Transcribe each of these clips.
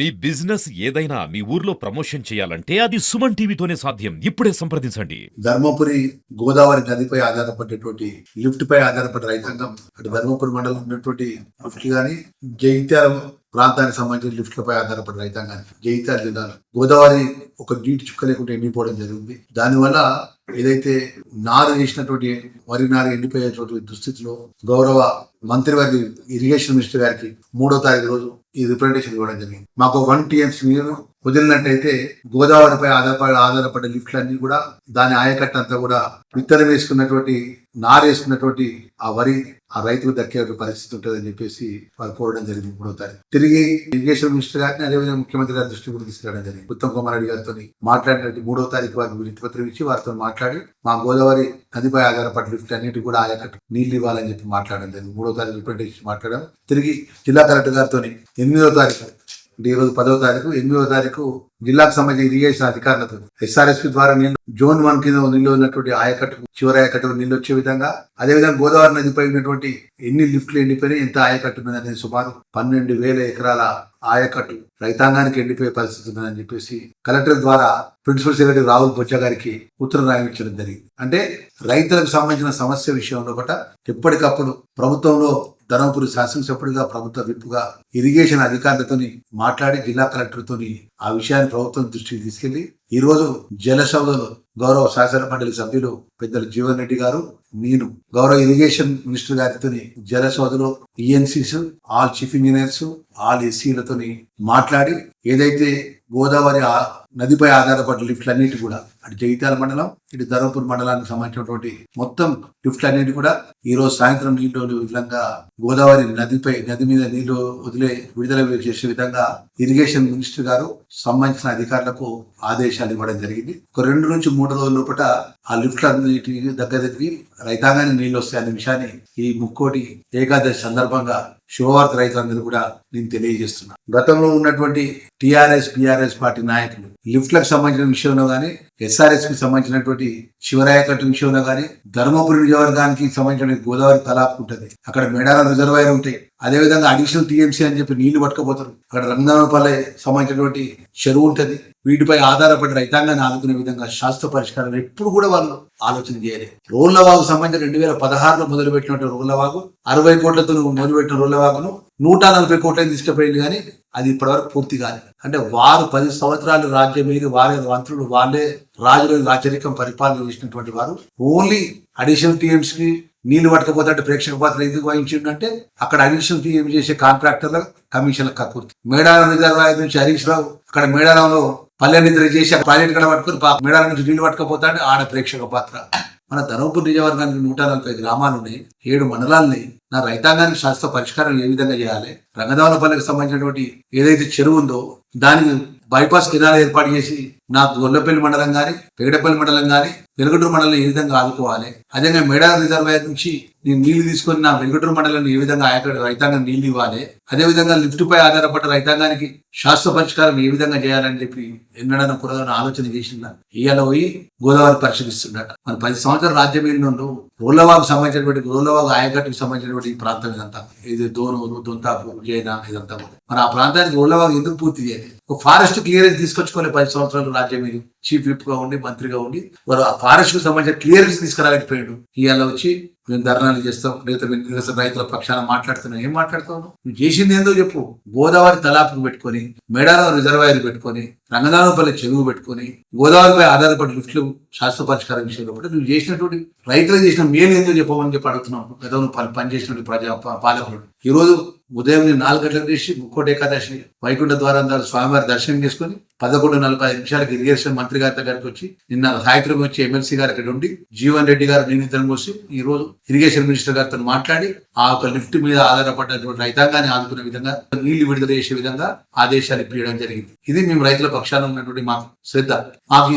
మీ business ఏదైనా మీ ఊర్లో promotion చేయాలంటే అది సుమన్ టీవీతోనే సాధ్యం. ఇప్పుడే సంప్రదించండి. ధర్మపురి గోదావరి నదిపై ఆధారపడేటువంటి లిఫ్ట్ పై ఆధారపడే రైతాంగం అటు ధర్మపురి మండలం ఉన్నటువంటి లిఫ్ట్ గాని జైత్యాల ప్రాంతానికి సంబంధించిన లిఫ్ట్లపై ఆధారపడిన రైతాంగానికి జైత్యాల జిల్లాలో గోదావరి ఒక నీటి చుక్క లేకుండా ఎండిపోవడం జరిగింది. దానివల్ల ఏదైతే నారు వేసినటువంటి వరి నారు ఎండిపోయేటువంటి దుస్థితిలో గౌరవ మంత్రివర్గ ఇరిగేషన్ మినిస్టర్ గారికి మూడో తారీఖు రోజు ఈ రిప్రజెంటేషన్ ఇవ్వడం జరిగింది. మాకు వన్ టీఎం సీనియర్ వదిలినట్టయితే గోదావరిపై ఆధారపడి ఆధారపడే లిఫ్ట్లన్నీ కూడా దాని ఆయకట్ట అంతా కూడా విత్తనం వేసుకున్నటువంటి నారేసుకున్నటువంటి ఆ వరి ఆ రైతుకు దక్కే పరిస్థితి ఉంటుందని చెప్పేసి వారు కోరడం జరిగింది మూడో తారీఖు. తిరిగి ఇరిగేషన్ మినిస్టర్ గారిని అదేవిధంగా ముఖ్యమంత్రి గారి దృష్టి కూడా తీసుకురావడం జరిగింది. ఉత్తమ్ కుమార్ రెడ్డి గారితో మాట్లాడినట్టు మూడో తారీఖు వారికి వినతిపత్రం ఇచ్చి వారితో మాట్లాడి మా గోదావరి నదిపై ఆధారపడి లిఫ్ట్ అన్నిటి కూడా ఆయకట్టు నీళ్ళు ఇవ్వాలని చెప్పి మాట్లాడడం జరిగింది. మూడో తారీఖు రిప్రజెంటేషన్ మాట్లాడడం తిరిగి జిల్లా కలెక్టర్ గారితో ఎనిమిదో తారీఖు అంటే ఈరోజు పదో తారీఖు ఎనిమిదో తారీఖు జిల్లాకు సంబంధించి ఇరిగేషన్ అధికారులతో ఎస్ఆర్ఎస్పి ద్వారా నేను జోన్ వన్ కింద నిల్వ ఉన్నటువంటి ఆయకట్టు చివరి ఆయకట్టు నిల్వ వచ్చే విధంగా అదేవిధంగా గోదావరి నదిపై ఉన్నటువంటి ఎన్ని లిఫ్ట్లు ఎండిపోయినాయి ఎంత ఆయకట్టు మీద అనేది సుమారు పన్నెండు వేల ఎకరాల ఆయకట్టు రైతాంగానికి ఎండిపోయే పరిస్థితి ఉందని చెప్పేసి కలెక్టర్ ద్వారా ప్రిన్సిపల్ సెక్రటరీ రాహుల్ బొచ్చ గారికి ఉత్తరం రాయించడం జరిగింది. అంటే రైతులకు సంబంధించిన సమస్య విషయంలో కూడా ఎప్పటికప్పుడు ప్రభుత్వంలో ధర్మపురి శాసనసభ్యుడిగా ప్రభుత్వ విప్పుగా ఇరిగేషన్ అధికారులతోని మాట్లాడి జిల్లా కలెక్టర్తోని ఆ విషయాన్ని ప్రభుత్వం దృష్టికి తీసుకెళ్ళి ఈ రోజు జలసభలో గౌరవ శాసన మండలి సభ్యులు పెద్దలు జీవన్ రెడ్డి గారు నేను గౌరవ ఇరిగేషన్ మినిస్టర్ గారితో జల ENCs all chief engineers all ఎస్సీలతోని మాట్లాడి ఏదైతే గోదావరి ఆ- నదిపై ఆధారపడ్డ లిఫ్ట్లన్నిటి కూడా అటు జగిత్యాల మండలం ఇటు ధర్మపూర్ మండలానికి సంబంధించినటువంటి మొత్తం లిఫ్ట్లన్నిటి కూడా ఈ రోజు సాయంత్రం నీళ్ళు విధంగా గోదావరి నదిపై నది మీద నీళ్ళు వదిలే విడుదల చేసే విధంగా ఇరిగేషన్ మినిస్టర్ గారు సంబంధించిన అధికారులకు ఆదేశాలు ఇవ్వడం జరిగింది. ఒక రెండు నుంచి మూడు రోజుల లోపల ఆ లిఫ్ట్లన్నిటి దగ్గర దగ్గరికి రైతాంగానికి నీళ్ళు వస్తాయనే విషయాన్ని ఈ ముక్కోటి ఏకాదశి సందర్భంగా శుభవార్త రైతులందరూ కూడా నేను తెలియజేస్తున్నా. గతంలో ఉన్నటువంటి టిఆర్ఎస్ బిఆర్ఎస్ పార్టీ నాయకులు లిఫ్ట్లకు సంబంధించిన విషయంలో కానీ ఎస్ కి సంబంధించినటువంటి శివరాయకట్టు విషయంలో కానీ ధర్మపురి నియోజకవర్గానికి సంబంధించిన గోదావరి తలాపు ఉంటుంది. అక్కడ మేడారం రిజర్వాయర్ ఉంటాయి అదేవిధంగా అడిషనల్ టీఎంసీ అని చెప్పి నీళ్ళు పట్టుకపోతారు. అక్కడ రంగనామపల్లె సంబంధించినటువంటి చెరువు ఉంటది. వీటిపై ఆధారపడి రైతాంగాన్ని ఆదుకునే విధంగా శాస్త్ర పరిష్కారాలు ఎప్పుడు కూడా వాళ్ళు ఆలోచన చేయలేదు. రోళ్ళవాగు సంబంధించి రెండు వేల పదహారులో మొదలుపెట్టినటువంటి రోళ్ళవాగు అరవై కోట్లతో మొదలుపెట్టిన రోళ్ళవాగును నూట నలభై కోట్లని తీసుకుపోయింది కానీ అది ఇప్పటివరకు పూర్తి కాలేదు. అంటే వారు పది సంవత్సరాలు రాజ్యం మీద వారే మంత్రులు వాళ్ళే రాజుల రాచరికం పరిపాలన చేసినటువంటి వారు. ఓన్లీ అడిషనల్ టీఎంసీకి నీళ్ళు పట్టకపోతే ప్రేక్షక పాత్ర ఎందుకు వహించిండంటే అక్కడ అడిషనల్ టీఎం చేసే కాంట్రాక్టర్ల కమిషన్ల కక్కుర్తి మేడారం రిజర్వాయర్ నుంచి హరీష్ రావు అక్కడ మేడారంలో పల్లె నిద్ర చేసి ఆ కడ పట్టుకుని మేడారం నుంచి నీళ్ళు పట్టకపోతాడు ఆడ ప్రేక్షక పాత్ర. మన ధర్మపురి నియోజకవర్గానికి నూట నలభై గ్రామాలు ఉన్నాయి ఏడు మండలాలు ఉన్నాయి. నా రైతాంగానికి శాస్త్ర పరిష్కారం ఏ విధంగా చేయాలి? రంగదావనపల్లికి సంబంధించినటువంటి ఏదైతే చెరువు ఉందో దానికి బైపాస్ కెనాల్ ఏర్పాటు చేసి నా గొల్లపల్లి మండలం కానీ పెగడపల్లి మండలం కానీ వెలుగుటూరు మండలం ఏ విధంగా ఆదుకోవాలి? అదేవిధంగా మేడా రిజర్వాయర్ నుంచి నేను నీళ్ళు తీసుకొని నా వెలుగుటూరు మండలం ఏ విధంగా ఆయకట్టు రైతాంగం నీళ్ళు ఇవ్వాలి? అదేవిధంగా లిఫ్ట్ పై ఆధారపడ్డ రైతాంగానికి శాస్త్ర పరిష్కారం ఏ విధంగా చేయాలని చెప్పి ఎన్నడన్నా కూడదని ఆలోచన చేసిన ఇవాళ పోయి గోదావరి పరిశీలిస్తుండట మన పది సంవత్సరాల రాజ్యం ఏంటో రోలవాకు సంబంధించినటువంటి రోలవాగు ఆయకట్టుకు సంబంధించినటువంటి ఈ ప్రాంతం ఇదంతా. ఇది దోనూరు దొంతాపు జైన ఇదంతా కూడా. మరి ఆ ప్రాంతానికి రోలవాగు ఎందుకు పూర్తి చేయాలి ఒక ఫారెస్ట్ క్లియరెన్స్ తీసుకొచ్చుకోవాలి పది సంవత్సరాలు రాజ్యం మీద చీఫ్ విప్గా ఉండి మంత్రిగా ఉండి వారు ఆ ఫారెస్ట్కు సంబంధించిన క్లియరెన్స్ తీసుకురాలేకపోయాడు. ఇవాళ వచ్చి మేము ధర్నాలు చేస్తాం లేదా మేము నిరసన రైతుల పక్షాన మాట్లాడుతున్నాం. ఏం మాట్లాడుతావు నువ్వు చేసింది ఏందో చెప్పు. గోదావరి తలాపుకు పెట్టుకొని మేడారం రిజర్వాయర్ పెట్టుకొని రంగనాథపల్లి చెరువు పెట్టుకొని గోదావరిపై ఆధారపడి లిఫ్ట్లు శాస్త్ర పరిష్కారం విషయంలో కూడా నువ్వు చేసినటువంటి రైతులు చేసిన మేలు ఏందో చెప్పమని చెప్పి అడుగుతున్నాం. గతంలో పని పనిచేసినటువంటి ప్రజా పాలకులు. ఈ రోజు ఉదయం నేను నాలుగు గంటలకు చేసి ముక్కోటి ఏకాదశి వైకుంఠ ద్వారం ద్వారా స్వామివారి దర్శనం చేసుకుని పదకొండు నలభై ఐదు నిమిషాలకు ఇరిగేషన్ మంత్రి గారి దగ్గరికి వచ్చి నిన్న సాయంత్రం వచ్చి ఎమ్మెల్సీ గారు అక్కడ ఉండి జీవన్ రెడ్డి గారు నేను కోసం ఈ రోజు ఇరిగేషన్ మినిస్టర్ గారితో మాట్లాడి ఆ యొక్క లిఫ్ట్ మీద ఆధారపడినటువంటి రైతాంగాన్ని ఆదుకునే విధంగా నీళ్ళు విడుదల చేసే విధంగా ఆదేశాలు ఇప్పించడం జరిగింది. ఇది మేము రైతుల పక్షాన ఉన్నటువంటి మాకు శ్రద్ధ. మాకు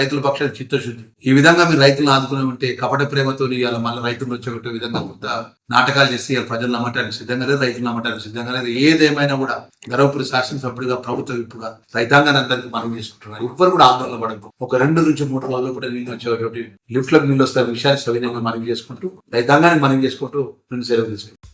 రైతుల పక్షాన చిత్తశుద్ధి. ఈ విధంగా మీరు రైతులను ఆదుకునే ఉంటే కపట ప్రేమతో ఇవాళ మళ్ళీ రైతులు వచ్చే విధంగా కొంత నాటకాలు చేసి ప్రజలు నమ్మటానికి సిద్ధంగా లేదు రైతులు నమ్మటానికి సిద్ధంగా లేదు. ఏదేమైనా కూడా గర్వపురి శాసనసభ్యుడిగా ప్రభుత్వ విప్పుగా రైతాంగాన్ని అందరికీ మనం చేసుకుంటున్నారు. ఎవ్వరు కూడా ఆందోళన పడకు. ఒక రెండు నుంచి మూడు రోజులు కూడా నీళ్ళు వచ్చేటువంటి లిఫ్ట్లకు నీళ్ళు వస్తాయి విషయాన్ని సవినయంగా మనం చేసుకుంటూ రైతాంగానికి మనం చేసుకుంటూ నేను సెలవు తీసుకుంటాం.